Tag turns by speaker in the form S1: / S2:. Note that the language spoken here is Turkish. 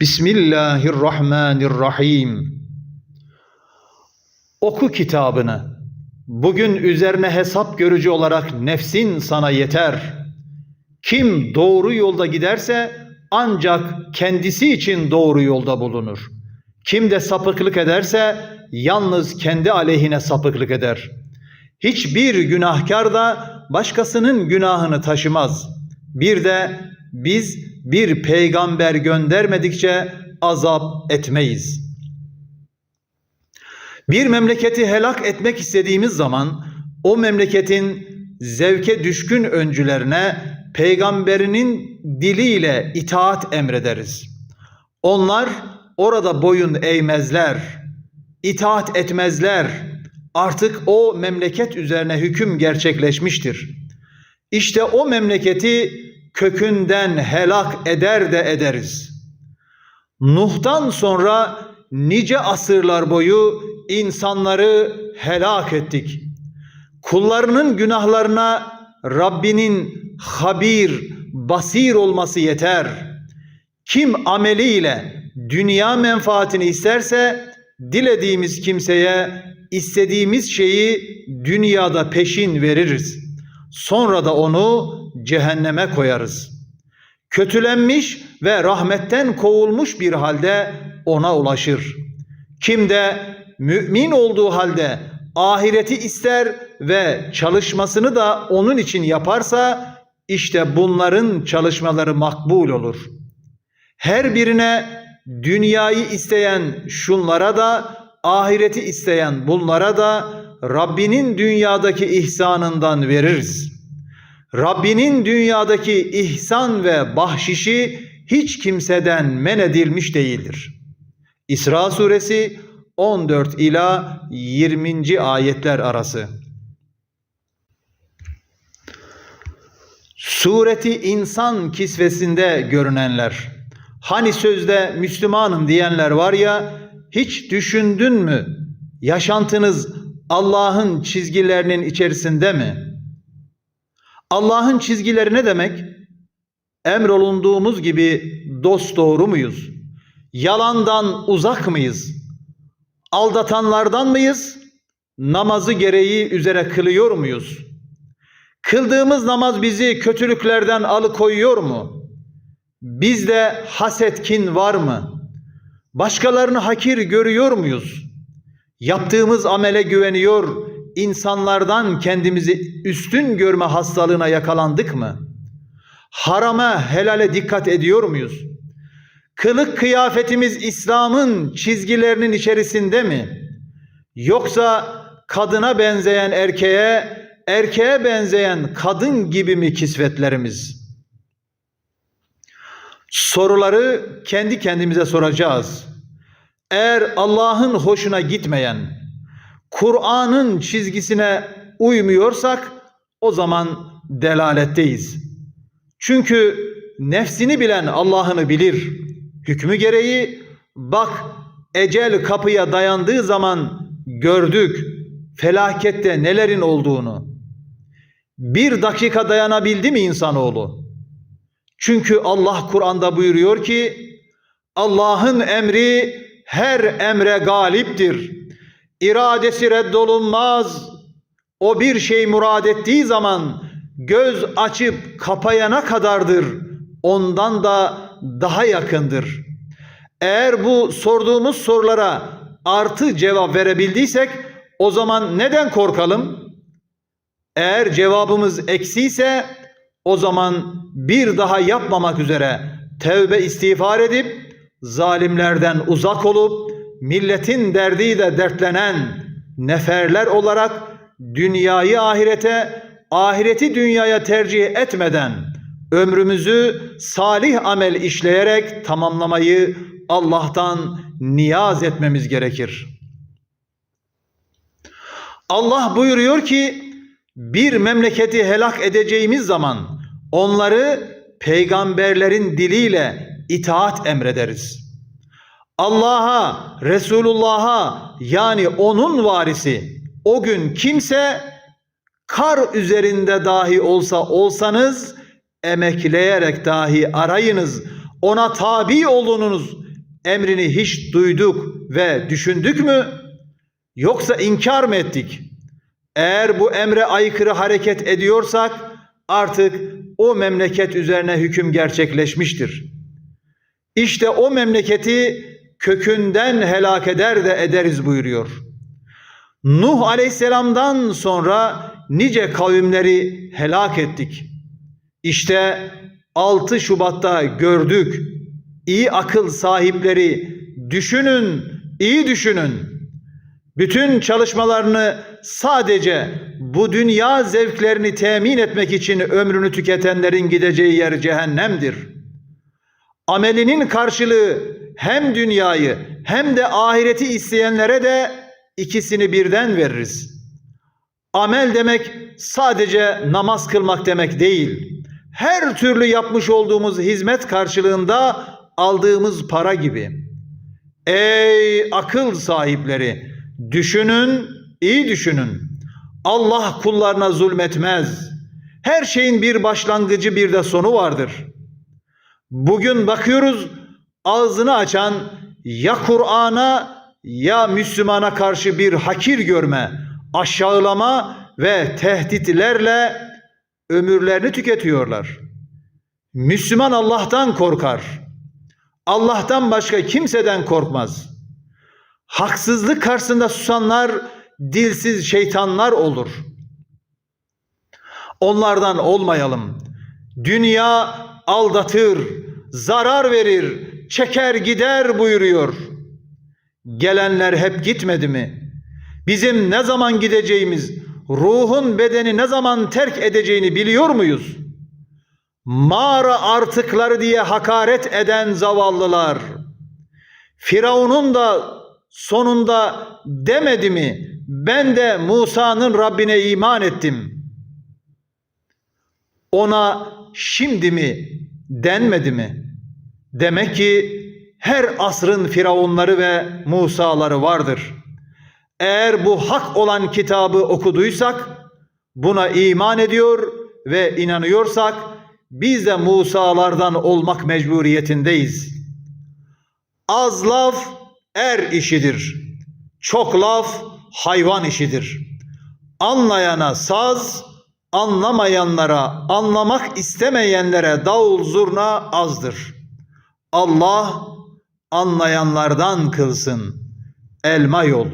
S1: Bismillahirrahmanirrahim. Oku kitabını. Bugün üzerine hesap görücü olarak nefsin sana yeter. Kim doğru yolda giderse ancak kendisi için doğru yolda bulunur. Kim de sapıklık ederse yalnız kendi aleyhine sapıklık eder. Hiçbir günahkar da başkasının günahını taşımaz. Bir de biz bir peygamber göndermedikçe azap etmeyiz. Bir memleketi helak etmek istediğimiz zaman o memleketin zevke düşkün öncülerine peygamberinin diliyle itaat emrederiz. Onlar orada boyun eğmezler, itaat etmezler. Artık o memleket üzerine hüküm gerçekleşmiştir. İşte o memleketi kökünden helak eder de ederiz. Nuh'tan sonra nice asırlar boyu insanları helak ettik. Kullarının günahlarına Rabbinin habir, basir olması yeter. Kim ameliyle dünya menfaatini isterse dilediğimiz kimseye istediğimiz şeyi dünyada peşin veririz. Sonra da onu cehenneme koyarız. Kötülenmiş ve rahmetten kovulmuş bir halde ona ulaşır. Kim de mümin olduğu halde ahireti ister ve çalışmasını da onun için yaparsa işte bunların çalışmaları makbul olur. Her birine dünyayı isteyen şunlara da ahireti isteyen bunlara da Rabbinin dünyadaki ihsanından veririz. Rabbinin dünyadaki ihsan ve bahşişi hiç kimseden men edilmiş değildir. İsra suresi 14 ila 20. ayetler arası. Sureti insan kisvesinde görünenler. Hani sözde Müslümanım diyenler var ya hiç düşündün mü? Yaşantınız Allah'ın çizgilerinin içerisinde mi? Allah'ın çizgileri ne demek? Emrolunduğumuz gibi dost doğru muyuz? Yalandan uzak mıyız? Aldatanlardan mıyız? Namazı gereği üzere kılıyor muyuz? Kıldığımız namaz bizi kötülüklerden alıkoyuyor mu? Bizde haset kin var mı? Başkalarını hakir görüyor muyuz? Yaptığımız amele güveniyor, insanlardan kendimizi üstün görme hastalığına yakalandık mı? Harama, helale dikkat ediyor muyuz? Kılık kıyafetimiz İslam'ın çizgilerinin içerisinde mi? Yoksa kadına benzeyen erkeğe, erkeğe benzeyen kadın gibi mi kisvetlerimiz? Soruları kendi kendimize soracağız. Eğer Allah'ın hoşuna gitmeyen, Kur'an'ın çizgisine uymuyorsak o zaman delaletteyiz. Çünkü nefsini bilen Allah'ını bilir. Hükmü gereği bak ecel kapıya dayandığı zaman gördük felakette nelerin olduğunu. Bir dakika dayanabildi mi insanoğlu? Çünkü Allah Kur'an'da buyuruyor ki Allah'ın emri her emre galiptir. İradesi reddolunmaz. O bir şey murad ettiği zaman göz açıp kapayana kadardır. Ondan da daha yakındır. Eğer bu sorduğumuz sorulara artı cevap verebildiysek o zaman neden korkalım? Eğer cevabımız eksiyse o zaman bir daha yapmamak üzere tevbe istiğfar edip zalimlerden uzak olup milletin derdiyle dertlenen neferler olarak dünyayı ahirete, ahireti dünyaya tercih etmeden ömrümüzü salih amel işleyerek tamamlamayı Allah'tan niyaz etmemiz gerekir. Allah buyuruyor ki bir memleketi helak edeceğimiz zaman onları peygamberlerin diliyle itaat emrederiz. Allah'a, Resulullah'a yani onun varisi o gün kimse kar üzerinde dahi olsa olsanız emekleyerek dahi arayınız. Ona tabi olunuz. emrini hiç duyduk ve düşündük mü? Yoksa inkar mı ettik? Eğer bu emre aykırı hareket ediyorsak artık o memleket üzerine hüküm gerçekleşmiştir. İşte o memleketi kökünden helak eder de ederiz buyuruyor. Nuh aleyhisselamdan sonra nice kavimleri helak ettik. İşte 6 Şubat'ta gördük. İyi akıl sahipleri düşünün, iyi düşünün. Bütün çalışmalarını sadece bu dünya zevklerini temin etmek için ömrünü tüketenlerin gideceği yer cehennemdir. Amelinin karşılığı hem dünyayı hem de ahireti isteyenlere de ikisini birden veririz. Amel demek sadece namaz kılmak demek değil. Her türlü yapmış olduğumuz hizmet karşılığında aldığımız para gibi. Ey akıl sahipleri, düşünün, iyi düşünün. Allah kullarına zulmetmez. Her şeyin bir başlangıcı bir de sonu vardır. Bugün bakıyoruz ağzını açan ya Kur'an'a ya Müslümana karşı bir hakir görme, aşağılama ve tehditlerle ömürlerini tüketiyorlar. Müslüman Allah'tan korkar. Allah'tan başka kimseden korkmaz. Haksızlık karşısında susanlar dilsiz şeytanlar olur. Onlardan olmayalım. Dünya aldatır, zarar verir, çeker gider buyuruyor. Gelenler hep gitmedi mi? Bizim ne zaman gideceğimiz, ruhun bedeni ne zaman terk edeceğini biliyor muyuz? Mağara artıkları diye hakaret eden zavallılar. Firavun'un da sonunda demedi mi? Ben de Musa'nın Rabbine iman ettim. Ona şimdi mi denmedi mi? Demek ki her asrın firavunları ve Musa'ları vardır. Eğer bu hak olan kitabı okuduysak, buna iman ediyor ve inanıyorsak biz de Musa'lardan olmak mecburiyetindeyiz. Az laf er işidir. Çok laf hayvan işidir. Anlayana saz, anlamayanlara, anlamak istemeyenlere davul zurna azdır. Allah anlayanlardan kılsın. Elma yol.